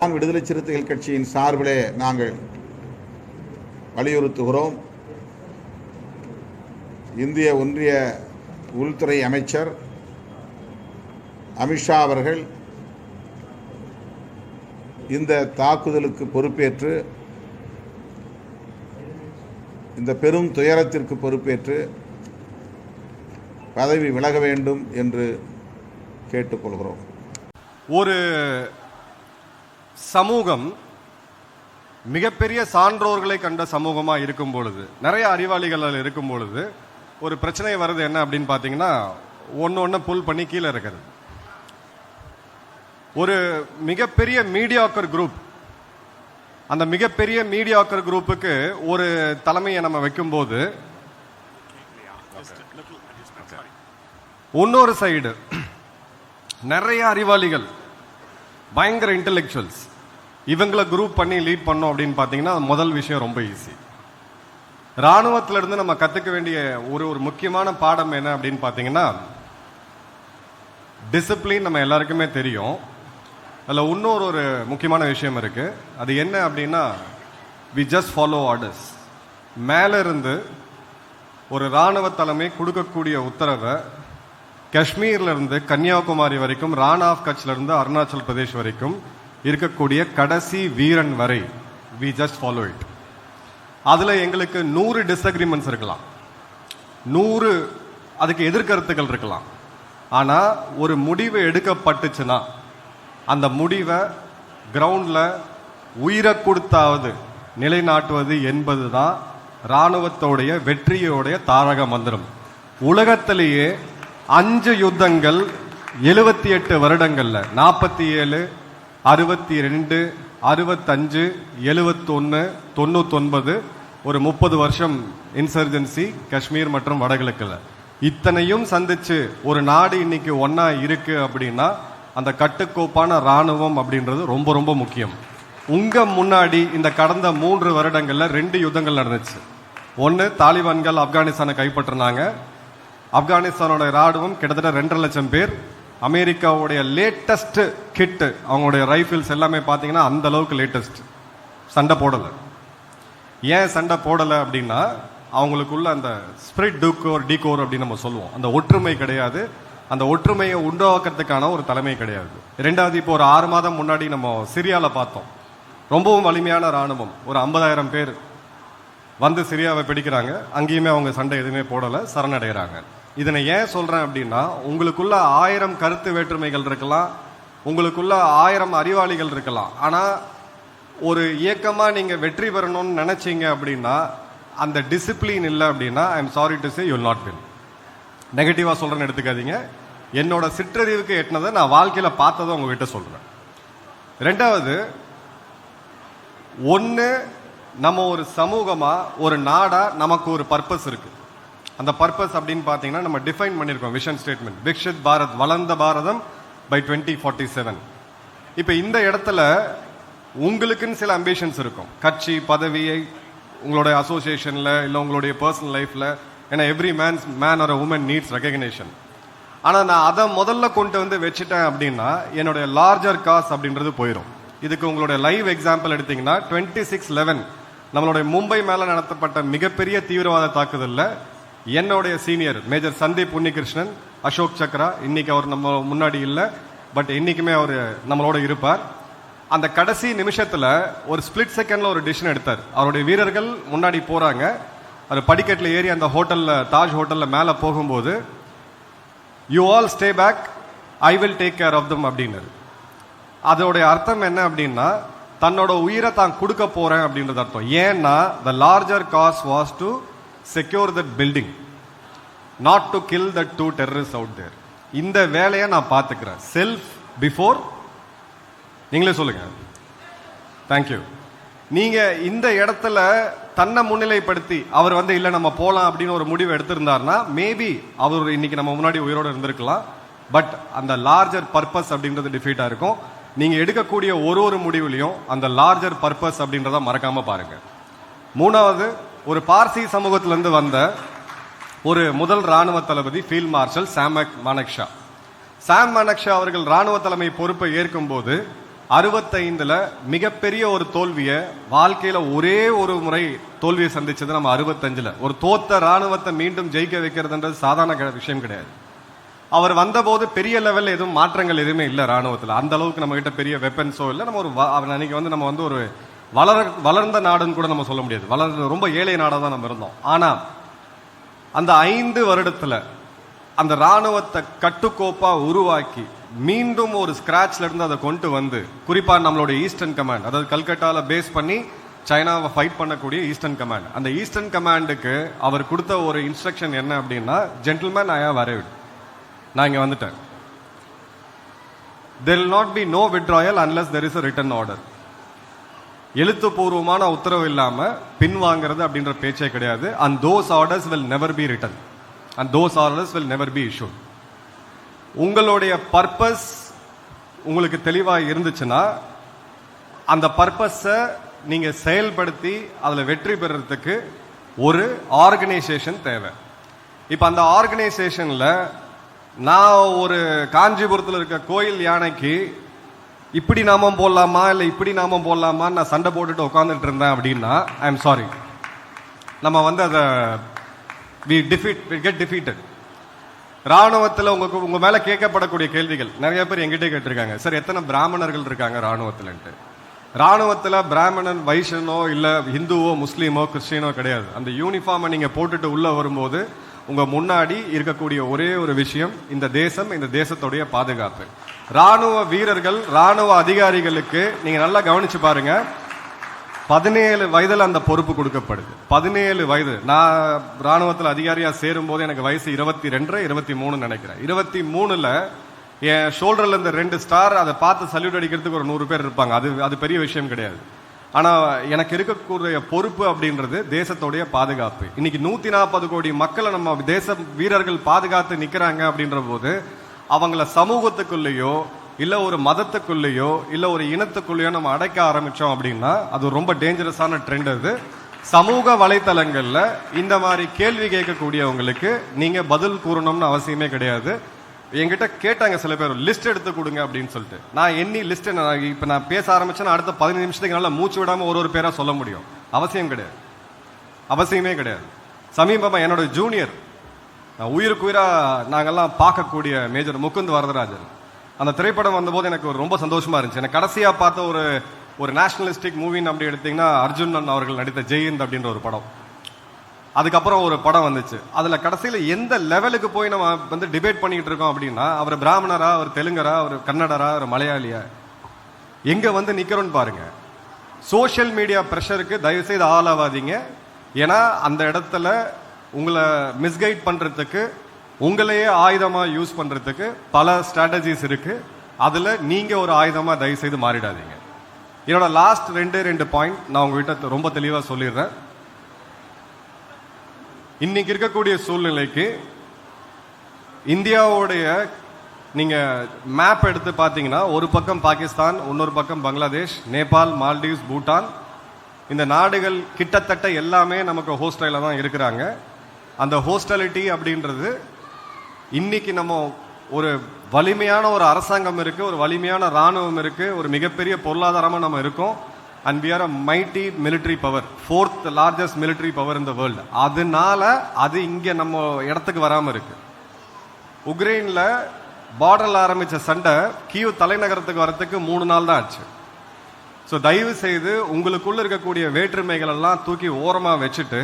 தான் விடுதலை சிறுத்தைகள் கட்சியின் சார்பிலே நாங்கள் வலியுறுத்துகிறோம். இந்திய ஒன்றிய உள்துறை அமைச்சர் அமித்ஷா அவர்கள் இந்த தாக்குதலுக்கு பொறுப்பேற்று இந்த பெரும் துயரத்திற்கு பொறுப்பேற்று பதவி விலக வேண்டும் என்று கேட்டுக்கொள்கிறோம். ஒரு சமூகம் மிகப்பெரிய சான்றோர்களை கண்ட சமூகமாக இருக்கும் பொழுது நிறைய அறிவாளிகள் அதில் இருக்கும் பொழுது ஒரு பிரச்சனை வருது என்ன அப்படின்னு பார்த்தீங்கன்னா ஒன்று ஒன்று புல் பண்ணி கீழே இருக்கிறது ஒரு மிகப்பெரிய மீடியாக்கர் குரூப் அந்த மிகப்பெரிய மீடியாக்கர் குரூப்புக்கு ஒரு தலைமையை நம்ம வைக்கும்போது இன்னொரு சைடு நிறைய அறிவாளிகள் பயங்கர இன்டெலெக்சுவல்ஸ் இவங்களை குரூப் பண்ணி லீட் பண்ணோம் அப்படின்னு பார்த்தீங்கன்னா முதல் விஷயம் ரொம்ப ஈஸி இராணுவத்திலிருந்து நம்ம கற்றுக்க வேண்டிய ஒரு ஒரு முக்கியமான பாடம் என்ன அப்படின்னு பார்த்தீங்கன்னா டிசிப்ளின் நம்ம எல்லாருக்குமே தெரியும். அதில் இன்னொரு ஒரு முக்கியமான விஷயம் இருக்குது அது என்ன அப்படின்னா வி ஜஸ்ட் ஃபாலோ ஆர்டர்ஸ் மேலேருந்து ஒரு ராணுவ தலைமை கொடுக்கக்கூடிய உத்தரவை காஷ்மீர்ல இருந்து கன்னியாகுமரி வரைக்கும் ரான் ஆஃப் கட்ச்ல இருந்து அருணாச்சல் பிரதேஷ் வரைக்கும் இருக்கக்கூடிய கடைசி வீரன் வரை வி ஜஸ்ட் ஃபாலோ இட் அதில் எங்களுக்கு நூறு டிஸ்அக்ரிமெண்ட்ஸ் இருக்கலாம். நூறு அதுக்கு எதிர்கருத்துக்கள் இருக்கலாம். ஆனால் ஒரு முடிவு எடுக்கப்பட்டுச்சுன்னா அந்த முடிவை கிரவுண்டில் உயிரை கொடுத்தாவது நிலைநாட்டுவது என்பது தான் ராணுவத்தோடைய வெற்றியோடைய தாரக மந்திரம். உலகத்திலேயே அஞ்சு யுத்தங்கள் எழுபத்தி எட்டு வருடங்கள்ல. நாற்பத்தி ஏழு அறுபத்தி ரெண்டு அறுபத்தஞ்சு எழுபத்தொன்னு தொண்ணூத்தொன்பது ஒரு முப்பது வருஷம் இன்சர்ஜென்சி காஷ்மீர் மற்றும் வடகிழக்கில். இத்தனையும் சந்திச்சு ஒரு நாடு இன்னைக்கு ஒன்றா இருக்கு அப்படின்னா அந்த கட்டுக்கோப்பான ராணுவம் அப்படின்றது ரொம்ப ரொம்ப முக்கியம். உங்கள் முன்னாடி இந்த கடந்த மூன்று வருடங்களில் ரெண்டு யுத்தங்கள் நடந்துச்சு. ஒன்று தாலிபான்கள் ஆப்கானிஸ்தானை கைப்பற்றினாங்க. ஆப்கானிஸ்தானோட ராணுவம் கிட்டத்தட்ட ரெண்டரை லட்சம் பேர். அமெரிக்காவுடைய லேட்டஸ்ட் கிட் அவங்களுடைய ரைஃபிள்ஸ் எல்லாமே பார்த்தீங்கன்னா அந்த அளவுக்கு லேட்டஸ்ட் சண்டை போடலை. ஏன் சண்டை போடலை அப்படின்னா அவங்களுக்குள்ள அந்த ஸ்பிரிட் டூக்கோர் டீகோர் அப்படின்னு நம்ம சொல்லுவோம். அந்த ஒற்றுமை கிடையாது. அந்த ஒற்றுமையை உண்டாக்குறதுக்கான ஒரு தலைமை கிடையாது. ரெண்டாவது இப்போ ஒரு ஆறு மாதம் முன்னாடி நம்ம சிரியாவில் பார்த்தோம். ரொம்பவும் வலிமையான ராணுவம் ஒரு ஐம்பதாயிரம் பேர் வந்து சிரியாவை பிடிக்கிறாங்க. அங்கேயுமே அவங்க சண்டை எதுவுமே போடலை சரணடைகிறாங்க. இதனை ஏன் சொல்கிறேன் அப்படின்னா உங்களுக்குள்ள ஆயிரம் கருத்து வேற்றுமைகள் இருக்கலாம் உங்களுக்குள்ள ஆயிரம் அறிவாளிகள் இருக்கலாம். ஆனால் ஒரு இயக்கமாக நீங்கள் வெற்றி பெறணும்னு நினச்சிங்க அப்படின்னா அந்த டிசிப்ளின் இல்லை அப்படின்னா I am sorry to say you'll not win நெகட்டிவாக சொல்கிறேன்னு எடுத்துக்காதீங்க. என்னோட சிற்றறிவுக்கு எட்டினதை நான் வாழ்க்கையில் பார்த்ததை உங்ககிட்ட சொல்கிறேன் ரெண்டாவது ஒன்று நம்ம ஒரு சமூகமாக ஒரு நாடாக நமக்கு ஒரு பர்பஸ் இருக்குது அந்த பர்பஸ் அப்படின்னு பார்த்தீங்கன்னா நம்ம டிஃபைன் பண்ணியிருக்கோம் விஷன் ஸ்டேட்மெண்ட் விக்ஷித் பாரத் வளர்ந்த Bharatam by twenty forty seven இப்போ இந்த இடத்துல உங்களுக்குன்னு சில அம்பிஷன்ஸ் இருக்கும். கட்சி பதவியை உங்களுடைய அசோசியேஷனில் இல்லை உங்களுடைய பர்சனல் லைஃப்பில் ஏன்னா every man's man or woman needs recognition ஆனால் நான் அதை முதல்ல கொண்டு வந்து வச்சுட்டேன் அப்படின்னா என்னுடைய லார்ஜர் காஸ் அப்படின்றது போயிடும் இதுக்கு உங்களுடைய லைவ் எக்ஸாம்பிள் எடுத்தீங்கன்னா டுவெண்ட்டி சிக்ஸ் லெவன் நம்மளுடைய மும்பை மேலே நடத்தப்பட்ட மிகப்பெரிய தீவிரவாத தாக்குதலில் என்னுடைய சீனியர் மேஜர் சந்தீப் உன்னிகிருஷ்ணன் அசோக் சக்ரா இன்னைக்கு அவர் நம்ம முன்னாடி இல்லை பட் இன்றைக்குமே அவர் நம்மளோட இருப்பார். அந்த கடைசி நிமிஷத்தில் ஒரு ஸ்பிளிட் செகண்டில் ஒரு டிசிஷன் எடுத்தார். அவருடைய வீரர்கள் முன்னாடி போகிறாங்க அவர் படிக்கட்டில் ஏறி அந்த ஹோட்டலில் தாஜ் ஹோட்டலில் மேலே போகும்போது you all stay back I will take care of them அப்படின்னாரு. அதோடைய அர்த்தம் என்ன அப்படின்னா தன்னோட உயிரை தான் கொடுக்க போறேன் அப்படின்றது அர்த்தம். ஏன்னா the larger cause was to secure that building not to kill the two terrorist out there இந்த வேலையை நான் பார்த்துக்கிறேன். செல்ஃப் பிஃபோர் நீங்களே சொல்லுங்க. தேங்க்யூ நீங்க இந்த இடத்துல தன்னை முன்னிலைப்படுத்தி அவர் வந்து இல்லை நம்ம போகலாம் அப்படின்னு ஒரு முடிவு எடுத்திருந்தாருன்னா மேபி அவர் இன்னைக்கு நம்ம முன்னாடி உயிரோடு இருந்திருக்கலாம். பட் அந்த லார்ஜர் பர்பஸ் அப்படின்றது டிஃபீட்டாக இருக்கும். நீங்க எடுக்கக்கூடிய ஒரு ஒரு முடிவுலையும் அந்த லார்ஜர் பர்பஸ் அப்படின்றத மறக்காம பாருங்க. மூணாவது ஒரு பார்சி சமூகத்திலிருந்து வந்த ஒரு முதல் ராணுவ தளபதி ஃபீல்ட் மார்ஷல் சாமக் மானக்ஷா சாம் மானக்ஷா அவர்கள் ராணுவ தலைமை பொறுப்பை ஏற்கும் போது அறுபத்தைந்துல மிகப்பெரிய ஒரு தோல்வியை வாழ்க்கையில ஒரே ஒரு முறை தோல்வியை சந்திச்சது நம்ம அறுபத்தஞ்சுல. ஒரு தோத்த ராணுவத்தை மீண்டும் ஜெயிக்க வைக்கிறதுன்றது சாதாரண விஷயம் கிடையாது. அவர் வந்தபோது பெரிய லெவலில் எதுவும் மாற்றங்கள் எதுவுமே இல்லை ராணுவத்தில். அந்த அளவுக்கு நம்மகிட்ட பெரிய வெப்பன்ஸோ இல்லை நம்ம ஒரு அன்னைக்கு வந்து நம்ம வந்து ஒரு வளர வளர்ந்த நாடுன்னு கூட நம்ம சொல்ல முடியாது. வளர்ந்த ரொம்ப ஏழை நாடாக தான் நம்ம இருந்தோம். ஆனால் அந்த ஐந்து வருடத்தில் அந்த ராணுவத்தை கட்டுக்கோப்பாக உருவாக்கி மீண்டும் ஒரு ஸ்கிராச்ல இருந்து அதை கொண்டு வந்து குறிப்பாக நம்மளுடைய ஈஸ்டர்ன் கமாண்ட் அதாவது கல்கட்டாவில் பேஸ் பண்ணி சைனாவை ஃபைட் பண்ணக்கூடிய ஈஸ்டர்ன் கமாண்ட் அந்த ஈஸ்டர்ன் கமாண்டுக்கு அவர் கொடுத்த ஒரு இன்ஸ்ட்ரக்ஷன் என்ன அப்படின்னா ஜென்டில்மேன் ஐ ஹவ் அரைவ்ட் நான் இங்கே வந்துட்டேன். There not be no withdrawal unless there is a written order எழுத்துப்பூர்வமான உத்தரவு இல்லாம பின்வாங்கிறது அப்படின்ற பேச்சே கிடையாது. And those orders will never be written and those orders will never be issue உங்களுடைய பர்பஸ் உங்களுக்கு தெளிவாக இருந்துச்சுன்னா அந்த பர்பஸை நீங்கள் செயல்படுத்தி அதில் வெற்றி பெறுறதுக்கு ஒரு ஆர்கனைசேஷன் தேவை. இப்போ அந்த ஆர்கனைசேஷனில் நான் ஒரு காஞ்சிபுரத்தில் இருக்க கோயில் யானைக்கு இப்படி நாமம் போடலாமா இல்லை இப்படி நாமம் போடலாமா நான் சண்டை போட்டுட்டு உட்காந்துட்டு இருந்தேன் அப்படின்னா ஐ எம் சாரி நம்ம வந்து அதை we defeat we get defeated ராணுவத்தில் உங்களுக்கு உங்கள் மேலே கேட்கப்படக்கூடிய கேள்விகள் நிறைய பேர் எங்கிட்டே கேட்டிருக்காங்க. சார் எத்தனை பிராமணர்கள் இருக்காங்க ராணுவத்தில்ன்ட்டு ராணுவத்தில் பிராமணன் வைஷனோ இல்லை ஹிந்துவோ முஸ்லீமோ கிறிஸ்டினோ கிடையாது. அந்த யூனிஃபார்மை நீங்கள் போட்டுட்டு உள்ளே வரும்போது உங்க முன்னாடி இருக்கக்கூடிய ஒரே ஒரு விஷயம் இந்த தேசம் இந்த தேசத்துடைய பாதுகாப்பு. ராணுவ வீரர்கள் ராணுவ அதிகாரிகளுக்கு நீங்க நல்லா கவனிச்சு பாருங்க. பதினேழு வயதுல அந்த பொறுப்பு கொடுக்கப்படுது. பதினேழு வயது. நான் ராணுவத்தில் அதிகாரியா சேரும் போது எனக்கு வயசு இருபத்தி ரெண்டு இருபத்தி மூணு நினைக்கிறேன். இருபத்தி மூணுல என் ஷோல்டர்ல இருந்த ரெண்டு ஸ்டார் அதை பார்த்து சல்யூட் அடிக்கிறதுக்கு ஒரு நூறு பேர் இருப்பாங்க. அது அது பெரிய விஷயம் கிடையாது. ஆனால் எனக்கு இருக்கக்கூடிய பொறுப்பு அப்படின்றது தேசத்துடைய பாதுகாப்பு. இன்னைக்கு நூற்றி நாற்பது கோடி மக்களை நம்ம தேச வீரர்கள் பாதுகாத்து நிற்கிறாங்க அப்படின்ற போது அவங்கள சமூகத்துக்குள்ளேயோ இல்லை ஒரு மதத்துக்குள்ளேயோ இல்லை ஒரு இனத்துக்குள்ளேயோ நம்ம அடைக்க ஆரம்பித்தோம் அப்படின்னா அது ரொம்ப டேஞ்சரஸான ட்ரெண்ட் அது. சமூக வலைத்தளங்களில் இந்த மாதிரி கேள்வி கேட்கக்கூடியவங்களுக்கு நீங்கள் பதில் கூறணும்னு அவசியமே கிடையாது. என்கிட்ட கேட்டாங்க சில பேர் லிஸ்ட் எடுத்து கொடுங்க அப்படின்னு சொல்லிட்டு. நான் எண்ணி லிஸ்ட் இப்போ நான் பேச ஆரம்பிச்சேன்னா அடுத்த பதினஞ்சு நிமிஷத்துக்கு நல்லா மூச்சு விடாமல் ஒரு ஒரு பேராக சொல்ல முடியும். அவசியம் கிடையாது. அவசியமே கிடையாது. சமீபமா என்னோட ஜூனியர் உயிருக்கு உயிராக நாங்கெல்லாம் பார்க்கக்கூடிய மேஜர் முகுந்த் வரதராஜன். அந்த திரைப்படம் வந்தபோது எனக்கு ஒரு ரொம்ப சந்தோஷமாக இருந்துச்சு. எனக்கு கடைசியாக பார்த்த ஒரு ஒரு நேஷனலிஸ்டிக் மூவின்னு அப்படி எடுத்தீங்கன்னா அர்ஜுன் அவர்கள் நடித்த ஜெயந்த் அப்படின்ற ஒரு படம். அதுக்கப்புறம் ஒரு படம் வந்துச்சு. அதுல கடைசியில எந்த லெவலுக்கு போய் நம்ம வந்து டிபேட் பண்ணிட்டு இருக்கோம் அப்படின்னா அவர் பிராமணரா அவர் தெலுங்கரா அவர் கன்னடரா அவர் மலையாளியா? எங்க வந்து நிற்கிறோன்னு பாருங்க. சோஷியல் மீடியா ப்ரெஷருக்கு தயவு செய்து ஆளாவாதீங்க ஏன்னா அந்த இடத்துல உங்களை மிஸ்கைட் பண்றதுக்கு உங்களையே ஆயுதமாக யூஸ் பண்ணுறதுக்கு பல ஸ்ட்ராட்டஜிஸ் இருக்குது அதில் நீங்கள் ஒரு ஆயுதமாக தயவு செய்து மாறிடாதீங்க. என்னோட லாஸ்ட் ரெண்டு ரெண்டு பாயிண்ட் நான் உங்ககிட்ட ரொம்ப தெளிவாக சொல்லிடுறேன். இன்னைக்கு இருக்கக்கூடிய சூழ்நிலைக்கு இந்தியாவுடைய நீங்க மேப் எடுத்து பார்த்தீங்கன்னா ஒரு பக்கம் பாகிஸ்தான் இன்னொரு பக்கம் பங்களாதேஷ் நேபாள் மால்டீவ்ஸ் பூட்டான். இந்த நாடுகள் கிட்டத்தட்ட எல்லாமே நமக்கு ஹோஸ்டலில் தான் இருக்கிறாங்க. அந்த ஹோஸ்டலிட்டி அப்படின்றது இன்னைக்கு நம்ம ஒரு வலிமையான ஒரு அரசாங்கம் இருக்குது ஒரு வலிமையான ராணுவம் இருக்குது ஒரு மிகப்பெரிய பொருளாதாரமாக நம்ம இருக்கோம். And we are a mighty military power fourth largest military power in the world அதனால அது இங்கே நம்ம இடத்துக்கு வராமல் இருக்கு. உக்ரைனில் பார்டரில் ஆரம்பிச்ச சண்டை கீவ் தலைநகரத்துக்கு வரத்துக்கு மூணு நாள் தான் ஆச்சு. ஸோ தயவு செய்து உங்களுக்குள்ள இருக்கக்கூடிய வேற்றுமைகள் எல்லாம் தூக்கி ஓரமாக வச்சுட்டு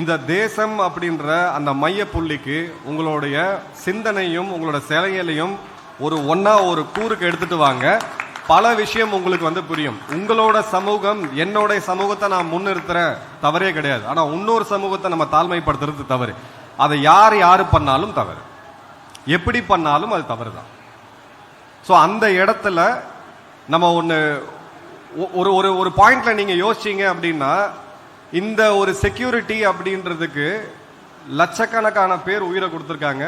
இந்த தேசம் அப்படின்ற அந்த மைய புள்ளிக்கு உங்களுடைய சிந்தனையும் உங்களோட செயலையும் ஒரு ஒன்றா ஒரு கூறுக்கு எடுத்துகிட்டு வாங்க. பல விஷயம் உங்களுக்கு வந்து புரியும். உங்களோட சமூகம் என்னோட சமூகத்தை நான் முன்னிறுத்துறேன் தவறே கிடையாது. ஆனா இன்னொரு சமூகத்தை நம்ம தாழ்மைப்படுத்துறது தவறு. அதை யார் யாரு பண்ணாலும் தவறு. எப்படி பண்ணாலும் அது தவறு தான் ஸோ அந்த இடத்துல நம்ம ஒன்று ஒரு ஒரு ஒரு பாயிண்ட்ல நீங்க யோசிச்சீங்க அப்படின்னா இந்த ஒரு செக்யூரிட்டி அப்படின்றதுக்கு லட்சக்கணக்கான பேர் உயிரை கொடுத்துருக்காங்க.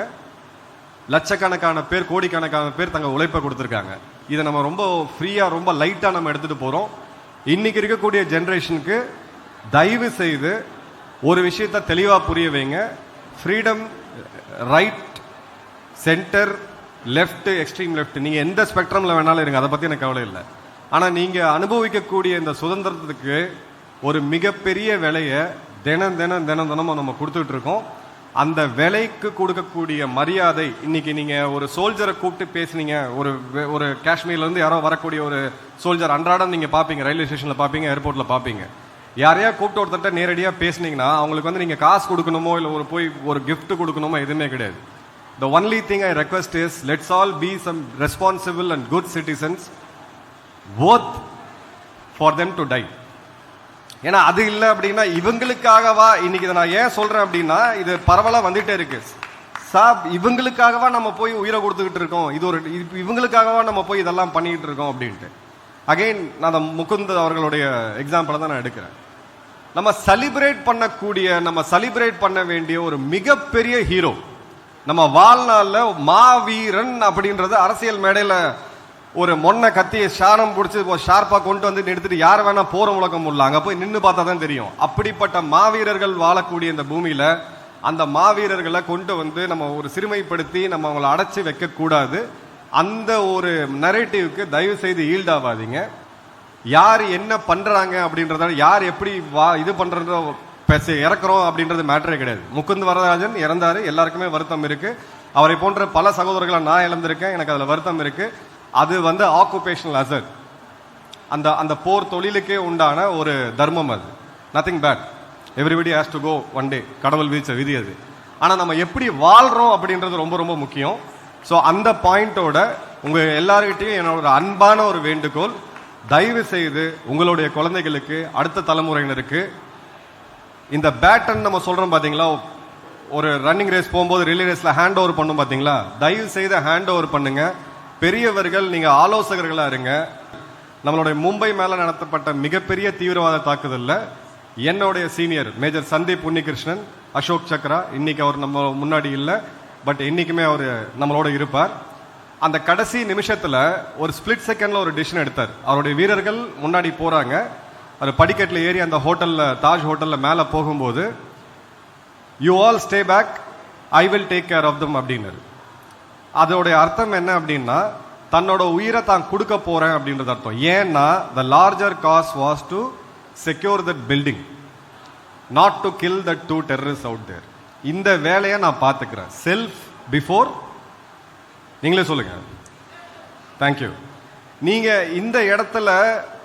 லட்சக்கணக்கான பேர் கோடிக்கணக்கான பேர் தங்க உழைப்பை கொடுத்துருக்காங்க. இதை நம்ம ரொம்ப ஃப்ரீயாக ரொம்ப லைட்டாக நம்ம எடுத்துகிட்டு போகிறோம் இன்னைக்கு இருக்கக்கூடிய ஜென்ரேஷனுக்கு தயவு செய்து ஒரு விஷயத்தை தெளிவாக புரிய வைங்க. Freedom right centre left extreme left நீங்கள் எந்த ஸ்பெக்ட்ரமில் வேணாலும் இருங்க. அதை பற்றி எனக்கு கவலை இல்லை. ஆனால் நீங்கள் அனுபவிக்கக்கூடிய இந்த சுதந்திரத்துக்கு ஒரு மிகப்பெரிய விலையை தினம் தினம் தினம் தினமும் நம்ம கொடுத்துட்ருக்கோம் அந்த விலைக்கு கொடுக்கக்கூடிய மரியாதை இன்னைக்கு நீங்க ஒரு சோல்ஜரை கூப்பிட்டு பேசுனீங்க ஒரு ஒரு காஷ்மீர்ல இருந்து யாரோ வரக்கூடிய ஒரு சோல்ஜர் அன்றாடம் நீங்க பாப்பீங்க ரயில்வே ஸ்டேஷன்ல பாப்பீங்க ஏர்போர்ட்ல பாப்பீங்க. யாரையா கூப்பிட்டு ஒருத்தர்ட்ட நேரடியாக பேசுனீங்கன்னா அவங்களுக்கு வந்து நீங்க காசு கொடுக்கணுமோ இல்லை ஒரு போய் ஒரு கிஃப்ட் கொடுக்கணுமோ எதுவுமே கிடையாது. The only thing I request is let's all be some responsible and good citizens worth for them to tight ஏன்னா அது இல்லை அப்படின்னா இவங்களுக்காகவா இன்னைக்கு இதை நான் ஏன் சொல்றேன் அப்படின்னா இது பரவலாக வந்துட்டே இருக்கு. சாப் இவங்களுக்காகவா நம்ம போய் உயிரை கொடுத்துக்கிட்டு இருக்கோம். இது ஒரு இவங்களுக்காகவா நம்ம போய் இதெல்லாம் பண்ணிக்கிட்டு இருக்கோம் அப்படின்ட்டு. அகைன் நான் அந்த முகுந்த் அவர்களுடைய எக்ஸாம்பிளை தான் நான் எடுக்கிறேன். நம்ம செலிப்ரேட் பண்ணக்கூடிய நம்ம செலிப்ரேட் பண்ண வேண்டிய ஒரு மிகப்பெரிய ஹீரோ நம்ம வாழ்நாளில் மாவீரன் அப்படின்றது அரசியல் மேடையில் ஒரு மொன்ன கத்தியை சாணம் பிடிச்சி ஷார்ப்பாக கொண்டு வந்து எடுத்துட்டு யார் வேணா போற முழக்கம் உள்ள அங்கே போய் நின்று பார்த்தா தான் தெரியும். அப்படிப்பட்ட மாவீரர்கள் வாழக்கூடிய இந்த பூமியில அந்த மாவீரர்களை கொண்டு வந்து நம்ம ஒரு சிறுமைப்படுத்தி நம்ம அவங்கள அடைச்சி வைக்கக்கூடாது அந்த ஒரு நரேட்டிவ்க்கு தயவு செய்து ஈல்டாவாதீங்க. யார் என்ன பண்ணுறாங்க அப்படின்றத யார் எப்படி வா இது பண்றத பேச இறக்குறோம் அப்படின்றது மேட்டரே கிடையாது. முகுந்த் வரதராஜன் இறந்தாரு எல்லாருக்குமே வருத்தம் இருக்குது அவரை போன்ற பல சகோதரர்களை நான் இழந்திருக்கேன் எனக்கு அதில் வருத்தம் இருக்குது அது வந்து ஆக்குபேஷனல் அசட் அந்த அந்த போர் தொழிலுக்கே உண்டான ஒரு தர்மம் அது. Nothing bad everybody has to go one day கடவுள் வீச்ச விதி அது. ஆனால் நம்ம எப்படி வாழ்கிறோம் அப்படின்றது ரொம்ப ரொம்ப முக்கியம். ஸோ அந்த பாயிண்டோட உங்கள் எல்லார்கிட்டையும் என்னோட அன்பான ஒரு வேண்டுகோள். தயவு செய்து உங்களுடைய குழந்தைகளுக்கு அடுத்த தலைமுறையினருக்கு இந்த பேட்டன் நம்ம சொல்கிறோம் பார்த்தீங்களா ஒரு ரன்னிங் ரேஸ் போகும்போது ரிலே ரேஸில் ஹேண்ட் ஓவர் பண்ணும் பார்த்தீங்களா தயவு செய்து ஹேண்ட் ஓவர் பண்ணுங்கள் பெரியவர்கள் நீங்க ஆலோசகர்களா இருங்க. நம்மளுடைய மும்பை மேல நடத்தப்பட்ட மிகப்பெரிய தீவிரவாத தாக்குதல்ல என்னுடைய சீனியர் மேஜர் சந்தீப் உன்னிகிருஷ்ணன் அசோக் சக்ரா இன்னைக்கு அவர் நம்ம முன்னாடி இல்லை பட் இன்னைக்குமே அவர் நம்மளோட இருப்பார். அந்த கடைசி நிமிஷத்துல ஒரு ஸ்பிளிட் செகண்ட்ல ஒரு டிசிஷன் எடுத்தார். அவருடைய வீரர்கள் முன்னாடி போறாங்க. அவர் படிக்கட்டில் ஏறி அந்த ஹோட்டல்ல தாஜ் ஹோட்டல்ல மேலே போகும்போது you all stay back I will take care of them அப்படின்னாரு. அதோடைய அர்த்தம் என்ன அப்படின்னா தன்னோட உயிரை தான் கொடுக்க போறேன் அப்படின்றது அர்த்தம். ஏன்னா the larger cause was to secure that building not to kill that two terrorist out there இந்த வேலையை நான் பார்த்துக்கிறேன். செல்ஃப் பிஃபோர் நீங்களே சொல்லுங்க. தேங்க்யூ நீங்க இந்த இடத்துல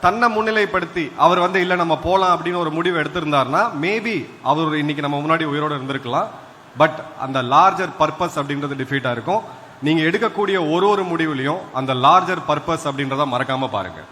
தன்னை முன்னிலைப்படுத்தி அவர் வந்து இல்லை நம்ம போகலாம் அப்படின்னு ஒரு முடிவு எடுத்திருந்தாருன்னா மேபி அவர் இன்னைக்கு நம்ம முன்னாடி உயிரோடு இருந்திருக்கலாம். பட் அந்த லார்ஜர் பர்பஸ் அப்படின்றது டிஃபீட்டாக இருக்கும். நீங்கள் எடுக்கக்கூடிய ஒரு ஒரு முடிவுலையும் அந்த லார்ஜர் பர்பஸ் அப்படின்றத மறக்காமல் பாருங்கள்